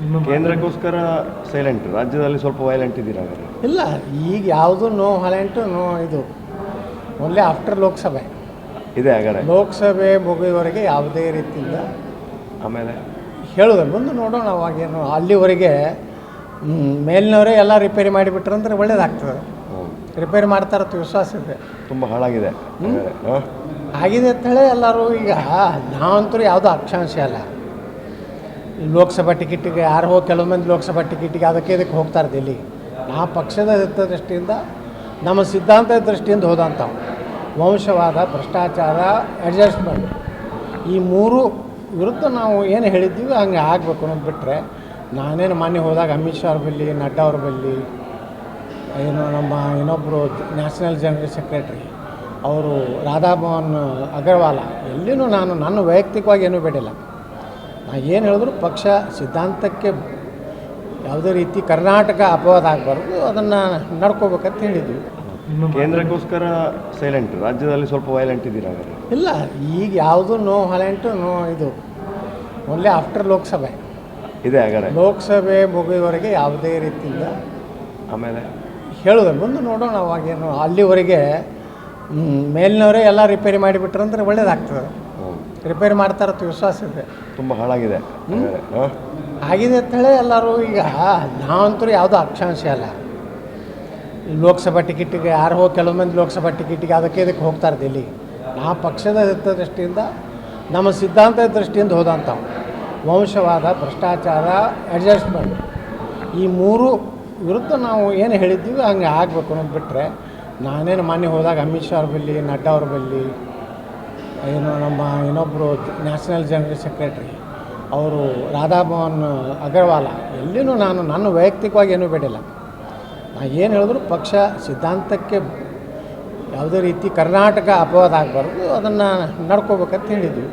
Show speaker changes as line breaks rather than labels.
ಕೇಂದ್ರಕ್ಕೋಸ್ಕರ silent ರಾಜ್ಯದಲ್ಲಿ ಸ್ವಲ್ಪ violent ಇದ್ದೀರಾ ಹಾಗಾದ್ರೆ?
ಇಲ್ಲ ಈಗ ಯಾವುದು ನೋ ಹಲೆಂಟು ನೋ ಇದು. Only after Lok Sabha.
ಇದೆ ಹಾಗಾದ್ರೆ.
ಲೋಕಸಭೆ ಮುಗಿಯುವವರೆಗೆ ಯಾವುದೇ ರೀತಿಯಿಂದ
ಆಮೇಲೆ?
ಹೇಳೋದು ಬಂದು ನೋಡೋಣ ಅವಾಗೇನು. ಅಲ್ಲಿವರೆಗೆ ಮೇಲಿನವರೇ ಎಲ್ಲ ರಿಪೇರಿ ಮಾಡಿಬಿಟ್ರಂದ್ರೆ ಒಳ್ಳೇದಾಗ್ತದೆ.
ಹ್ಮ್.
ರಿಪೇರಿ ಮಾಡ್ತಾರ ವಿಶ್ವಾಸ ಇದೆ.
ತುಂಬ ಹಾಳಾಗಿದೆ. ಆಗಿದೆ ಅಂತ
ಆಗಿದೆ ಅಂತೇಳಿ ಎಲ್ಲರೂ ಈಗ ನಾವಂತೂ ಯಾವುದೂ ಅಕ್ಷಾಂಶ ಅಲ್ಲ. ಲೋಕಸಭಾ ಟಿಕೆಟಿಗೆ ಯಾರು ಹೋಗಿ ಕೆಲವು ಮಂದಿ ಲೋಕಸಭಾ ಟಿಕೆಟಿಗೆ ಅದಕ್ಕೆ ಇದಕ್ಕೆ ಹೋಗ್ತಾರೆ ದಿಲ್ಲಿ ನಾ ಪಕ್ಷದ ದೃಷ್ಟಿಯಿಂದ ನಮ್ಮ ಸಿದ್ಧಾಂತದ ದೃಷ್ಟಿಯಿಂದ ಹೋದಂಥವು ವಂಶವಾದ, ಭ್ರಷ್ಟಾಚಾರ ಅಡ್ಜಸ್ಟ್ಮೆಂಟ್ ಈ ಮೂರು ವಿರುದ್ಧ ನಾವು ಏನು ಹೇಳಿದ್ದೀವಿ ಹಂಗೆ ಆಗಬೇಕು ಅನ್ನೋದು ಬಿಟ್ಟರೆ ನಾನೇನು ಮೊನ್ನೆ ಹೋದಾಗ ಅಮಿತ್ ಶಾ ಅವ್ರ ಬಲ್ಲಿ ನಡ್ಡಾ ಅವ್ರ ಬಲ್ಲಿ ಏನು ನಮ್ಮ ಇನ್ನೊಬ್ಬರು ನ್ಯಾಷನಲ್ ಜನರಲ್ ಸೆಕ್ರೆಟ್ರಿ ಅವರು ರಾಧಾಮೋಹನ್ ಅಗರ್ವಾಲ, ಎಲ್ಲಿನೂ ನಾನು, ನನ್ನ ವೈಯಕ್ತಿಕವಾಗಿ ಏನೂ ಬೇಡಿಲ್ಲ. ಏನು ಹೇಳಿದ್ರು ಪಕ್ಷ ಸಿದ್ಧಾಂತಕ್ಕೆ ಯಾವುದೇ ರೀತಿ ಕರ್ನಾಟಕ ಅಪವಾದ ಆಗಬಾರ್ದು ಅದನ್ನು ನಡ್ಕೋಬೇಕಂತ ಹೇಳಿದ್ವಿ.
ಕೇಂದ್ರಕ್ಕೋಸ್ಕರ ಸೈಲೆಂಟ್ ರಾಜ್ಯದಲ್ಲಿ ಸ್ವಲ್ಪ ವೈಲೆಂಟ್ ಇದ್ದೀರಾ
ಇಲ್ಲ ಈಗ ಯಾವುದು ನೋ ವೈಲೆಂಟು ನೋ ಇದು. Only after Lok Sabha.
ಇದೆ ಹಾಗಾದ್ರೆ.
ಲೋಕಸಭೆ ಮುಗಿಯುವವರೆಗೆ ಯಾವುದೇ ರೀತಿಯಿಂದ
ಆಮೇಲೆ?
ಹೇಳೋದು ಮುಂದೆ ನೋಡೋಣ ಅವಾಗೇನು ಅಲ್ಲಿವರೆಗೆ ಮೇಲಿನವರೇ ಎಲ್ಲ ರಿಪೇರಿ ಮಾಡಿಬಿಟ್ರಂದ್ರೆ ಒಳ್ಳೇದಾಗ್ತದೆ.
ಹ್ಮ್.
ಮಾಡ್ತಾರೆ ಅಂತ ವಿಶ್ವಾಸ ಇದೆ.
ತುಂಬ ಹಾಳಾಗಿದೆ?
ಆಗಿದೆ ಅಂತೇಳಿ ಎಲ್ಲರೂ ಈಗ ನಾವಂತೂ ಯಾವುದೂ ಅಕ್ಷಾಂಶ ಅಲ್ಲ. ಲೋಕಸಭಾ ಟಿಕೆಟಿಗೆ ಯಾರು ಹೋಗಿ ಕೆಲವು ಮಂದಿ ಲೋಕಸಭಾ ಟಿಕೆಟಿಗೆ ಅದಕ್ಕೆ ಇದಕ್ಕೆ ಹೋಗ್ತಾರೆ ದಿಲ್ಲಿ ನಾ ಪಕ್ಷದ ದೃಷ್ಟಿಯಿಂದ ನಮ್ಮ ಸಿದ್ಧಾಂತದ ದೃಷ್ಟಿಯಿಂದ ಹೋದಂಥವು. ವಂಶವಾದ ಭ್ರಷ್ಟಾಚಾರ ಅಡ್ಜಸ್ಟ್ಮೆಂಟ್ ಈ ಮೂರು ವಿರುದ್ಧ ನಾವು ಏನು ಹೇಳಿದ್ದೀವಿ ಹಂಗೆ ಆಗಬೇಕು ಅನ್ನೋದು ಬಿಟ್ಟರೆ ನಾನೇನು ಮಾನ್ಯ ಹೋದಾಗ ಅಮಿತ್ ಶಾ ಅವ್ರ ಬಲ್ಲಿ ನಡ್ಡಾ ಅವ್ರ ಬಲ್ಲಿ ಏನು ನಮ್ಮ ಇನ್ನೊಬ್ಬರು ನ್ಯಾಷನಲ್ ಜನರಲ್ ಸೆಕ್ರೆಟ್ರಿ ಅವರು ರಾಧಾಮೋಹನ್ ಅಗರ್ವಾಲ, ಎಲ್ಲಿನೂ ನಾನು ನನ್ನ ವೈಯಕ್ತಿಕವಾಗಿ ಏನೂ ಬೇಡಿಲ್ಲ. ನಾ ಏನು ಹೇಳಿದ್ರು ಪಕ್ಷ ಸಿದ್ಧಾಂತಕ್ಕೆ ಯಾವುದೇ ರೀತಿ ಕರ್ನಾಟಕ ಅಪವಾದ ಆಗಬಾರ್ದು, ಅದನ್ನು ನಡ್ಕೋಬೇಕಂತ ಹೇಳಿದ್ವಿ.